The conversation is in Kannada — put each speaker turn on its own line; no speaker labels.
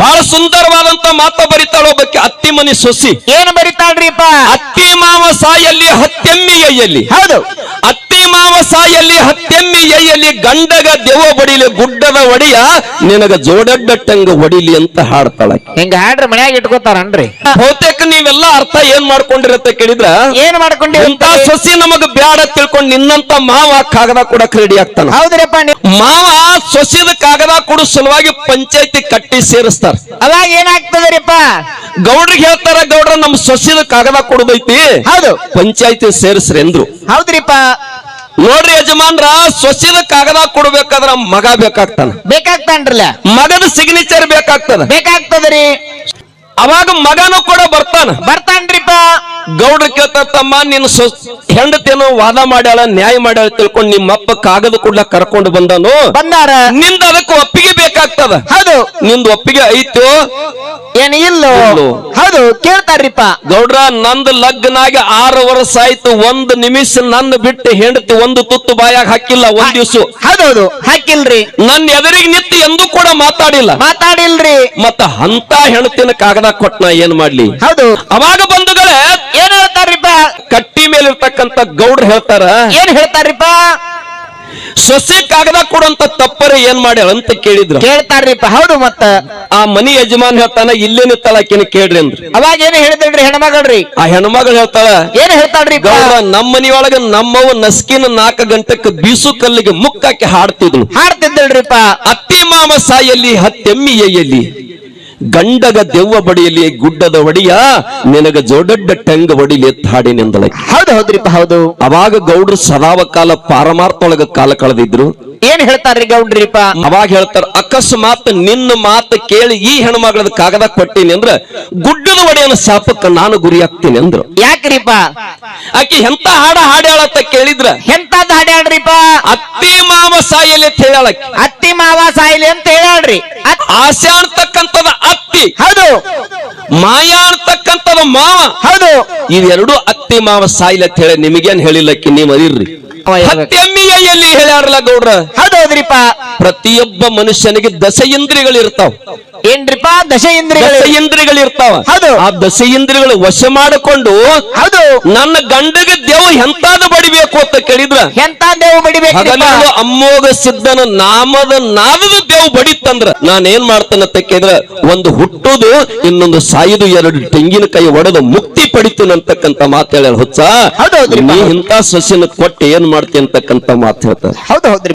ಬಹಳ ಸುಂದರವಾದಂತ ಮಾತ ಬರಿತಾಳ ಒಬ್ಬಕ್ಕೆ ಅತ್ತಿ ಮನಿ ಸೊಸಿ.
ಏನ್ ಬರಿತಾಳ್ರಿಪ್ಪ?
ಅತ್ತಿ ಮಾವ ಸಾಯಲ್ಲಿ ಹತ್ತೆಮ್ಮಿ ಎಯ್ಯಲ್ಲಿ
ಹೌದು.
ಅತ್ತಿ ಮಾವ ಸಾಯಲ್ಲಿ ಹತ್ತೆಮ್ಮಿ ಎಯ್ಯಲ್ಲಿ ಗಂಡಗ ದೆವ್ವ ಬಡಿಲಿ ಗುಡ್ಡದ ಒಡಿಯ ನಿನಗ ಜೋಡಡ್ಡಟ್ಟಂಗ ಒಡಿಲಿ ಅಂತ ಹಾಡ್ತಾಳ.
ಹಿಂಗ ಹಾಡ್ರಿ ಮನ್ಯಾಗ ಇಟ್ಕೋತಾರನ್ರಿ?
ಬಹುತೇಕ ನೀವೆಲ್ಲ ಅರ್ಥ ಏನ್ ಮಾಡ್ಕೊಂಡಿರತ್ತೆ ಕೇಳಿದ್ರ?
ಏನ್ ಮಾಡ್ಕೊಂಡಿ
ಅಂತ ಸೊಸಿ ನಮಗ ಬ್ಯಾಡ ತಿಳ್ಕೊಂಡ್ ನಿನ್ನಂತ ಮಾವ ಕಾಗದ ಕೂಡ ಕ್ರೀಡಿ ಆಗ್ತಾನ
ಹೌದ್ರಪ್ಪ
ಮಾವ ಸೊಸಿದ ಕೊಡು ಸಲುವಾಗಿ ಪಂಚಾಯತಿ ಕಟ್ಟಿ ಸೇರಿಸ್ತಾರ.
ಅವಾಗ ಏನಾಗ್ತದ್ರಿಪ್ಪ?
ಗೌಡ್ರಿಗೆ ಹೇಳ್ತಾರ ಗೌಡ್ರ ನಮ್ ಸೊಸಿದ ಕಾಗದ ಕೊಡುದೈತಿ.
ಹೌದು.
ಪಂಚಾಯತಿ ಸೇರಿಸ್ರಿ ಅಂದ್ರು.
ಹೌದ್ರಿಪ್ಪ.
ನೋಡ್ರಿ ಯಜಮಾನ್ರ ಸೊಸಿದ ಕಾಗದ ಕೊಡ್ಬೇಕಾದ್ರ ಮಗ ಬೇಕಾಗ್ತಾನ.
ಬೇಕಾಗ್ತಾನ್ರಲ್ಲ?
ಮಗನ ಸಿಗ್ನೇಚರ್ ಬೇಕಾಗ್ತದ.
ಬೇಕಾಗ್ತದ್ರಿ.
ಅವಾಗ ಮಗನು ಕೂಡ ಬರ್ತಾನ.
ಬರ್ತಾನ್ರಿಪ್ಪ.
ತಮ್ಮ ನಿನ್ನ ಹೆಂಡತಿಯನ್ನು ವಾದ ಮಾಡ್ಯಾಳ ನ್ಯಾಯ ಮಾಡ್ಯಾಳ ತಿಳ್ಕೊಂಡು ನಿಮ್ಮಪ್ಪ ಕಾಗದ ಕೂಡ ಕರ್ಕೊಂಡು ಬಂದನು.
ಬಂದಾರ.
ನಿಂದ ಅದಕ್ಕೆ ಒಪ್ಪಿಗೆ ಬೇಕಾಗ್ತದ.
ಹೌದು.
ನಿಂದ ಒಪ್ಪಿಗೆ ಐತು?
ಏನ್ ಇಲ್ಲ. ಹೌದು ಕೇಳ್ತಾರ್ರಿಪ್ಪ.
ಗೌಡ್ರ ನಂದ್ ಲಗ್ನಾಗಿ ಆರು ವರ್ಷ ಆಯ್ತು. ಒಂದ್ ನಿಮಿಷ ನಂದ್ ಬಿಟ್ಟು ಹೆಂಡತಿ ಒಂದು ತುತ್ತು ಬಾಯಾಗ ಹಾಕಿಲ್ಲ ಒಂದ್ ದಿವ್ಸ.
ಹೌದೌದು. ಹಾಕಿಲ್ರಿ.
ನನ್ನ ಎದುರಿಗೆ ನಿಂತು ಎಂದೂ ಕೂಡ ಮಾತಾಡಿಲ್ಲ.
ಮಾತಾಡಿಲ್ರಿ.
ಮತ್ತ ಅಂತ ಹೆಂಡತಿನ ಕಾಗದ ಕೊಟ್ನ ಏನ್ ಮಾಡ್ಲಿ?
ಹೌದು.
ಅವಾಗ ಕಟ್ಟಿ ಮೇಲಿರ್ತಕ್ಕಂತ ಗೌಡ್ರು ಹೇಳ್ತಾರ
ಏನ್ ಹೇಳ್ತಾರಿಪ್ಪ
ಸೊಸೆ ಕಾಗದ ಕೊಡಂತ ತಪ್ಪರೆ ಏನ್ ಮಾಡ್ಯಾಳ ಅಂತ ಕೇಳಿದ್ರು.
ಕೇಳ್ತಾರ್ರಿಪ್ಪ ಹೌದು ಮತ್ತ.
ಆ ಮನಿ ಯಜಮಾನ್ ಹೇಳ್ತಾನ ಇಲ್ಲೇ ನಿತ್ತಳಾಕಿನ ಕೇಳ್ರಿ ಅಂದ್ರು.
ಅವಾಗ ಏನ್ ಹೇಳಿದ್ರಿ ಹೆಣ್ಮಗಳ್ರಿ?
ಆ ಹೆಣ್ಮಗಳು ಹೇಳ್ತಾಳ
ಏನ್ ಹೇಳ್ತಾಳ್ರಿ
ಗೌಡ್ರ ನಮ್ಮ ಮನಿಯೊಳಗ ನಮ್ಮವ ನಸ್ಕಿನ ನಾಲ್ಕ ಗಂಟೆಕ್ ಬೀಸು ಕಲ್ಲಿಗೆ ಮುಕ್ಕಾಕಿ ಹಾಡ್ತಿದ್ಳು
ಹಾಡ್ತಿದ್ದಳ್ರಿಪ್ಪ
ಅತ್ತಿ ಮಾಮ ಸಾಯಲ್ಲಿ ಹತ್ತೆಮ್ಮಿ ಎಯ್ಯಲ್ಲಿ ಗಂಡಗ ದೆವ್ವ ಬಡಿಯಲಿ ಗುಡ್ಡದ ಒಡಿಯ ನಿನಗ ಜೋಡಡ್ಡ ಟೆಂಗ ಒಡಿಲಿ ಎತ್ತ ಹಾಡಿನಿಂದಳ
ಹೌದು ಹೌದ್ರಿಪ್ಪ ಹೌದು.
ಅವಾಗ ಗೌಡ್ರು ಸದಾವ ಕಾಲ ಪಾರಮಾರ್ಥೊಳಗ ಕಾಲ ಕಳೆದಿದ್ರು.
ಏನ್ ಹೇಳ್ತಾರ್ರಿ ಗೌಡ್ರಿಪ್ಪ
ಅವಾಗ ಹೇಳ್ತಾರ ಅಕಸ್ಮಾತ್ ನಿನ್ನ ಮಾತು ಕೇಳಿ ಈ ಹೆಣ್ಮಗಳದ ಕಾಗದ ಕೊಟ್ಟೀನಿ ಅಂದ್ರ ಗುಡ್ಡದ ಒಡೆಯನ ಶಾಪಕ್ಕ ನಾನು ಗುರಿ ಆಗ್ತೀನಿ ಅಂದ್ರು.
ಯಾಕ್ರಿಪ್ಪ
ಆಕಿ ಎಂತ ಹಾಡ ಹಾಡ್ಯಾಳಂತ ಕೇಳಿದ್ರ.
ಎಂತ ಹಾಡ್ಯಾಳ್ರಿಪ್ಪ
ಅತ್ತಿ ಮಾವ ಸಾಯಲಿ ಅಂತ
ಮಾವ ಸಾಯಿಲಿ ಅಂತ ಹೇಳ್ರಿ
ಆಸೆ ಅಂತಕ್ಕಂಥದ ಅತ್ತಿ.
ಹೌದು.
ಮಾಯಾ ಅಂತಕ್ಕಂಥದ ಮಾವ
ಹೌದು.
ಇವೆರಡು ಅತ್ತಿ ಮಾವ ಸಾಯಿಲಿ ಅಂತ ಹೇಳಿ ನಿಮಗೇನ್ ಹೇಳಿಲ್ಲಕ್ಕಿ ನೀವು ಅದಿರ್ರಿ. ಎಲ್ಲಿ ಹೇಳ್ಯಾರಲ್ಲ ಗೌಡ್ರ?
ಹೌದು ಹೌದ್ರಿಪ್ಪ.
ಪ್ರತಿಯೊಬ್ಬ ಮನುಷ್ಯನಿಗೆ ದಶ ಇಂದ್ರಿಯಗಳು ಇರ್ತಾವ
ಏನ್ರಿಪ್ಪ ದಶ ಇಂದ್ರಿಯಗಳು
ದಶ ಇರ್ತಾವ
ಹೌದು.
ಆ ದಶ ಇಂದ್ರಿಯಗಳು ವಶ ಮಾಡಿಕೊಂಡು
ಹೌದು.
ನನ್ನ ಗಂಡಗೆ ದೇವ್ ಎಂತಾದ ಬಡಿಬೇಕು ಅಂತ ಕೇಳಿದ್ರ?
ಎಂತ ದೇವ್
ಬಡಿಬೇಕು ಅಮ್ಮೋಗ ಸಿದ್ಧನ ನಾಮದ ನಾದದ ದೇವ್ ಬಡಿತಂದ್ರ. ನಾನ್ ಏನ್ ಮಾಡ್ತೇನಂತ ಕೇಳಿದ್ರ ಒಂದು ಹುಟ್ಟುದು ಇನ್ನೊಂದು ಸಾಯಿದು ಎರಡು ತೆಂಗಿನಕಾಯಿ ಒಡೆದು ಮುಕ್ತಿ ಪಡಿತೀನಂತಕ್ಕಂತ ಮಾತು ಹೇಳ ಹುಚ್ಚ. ನೀ ಇಂತ ಸಸ್ಯನ ಕೊಟ್ಟು ಏನ್ ಮಾಡ್ತೀನಿ ಅಂತಕ್ಕಂತ ಮಾತು ಹೇಳ್ತಾರೆ.
ಹೌದು ಹೌದ್ರಿ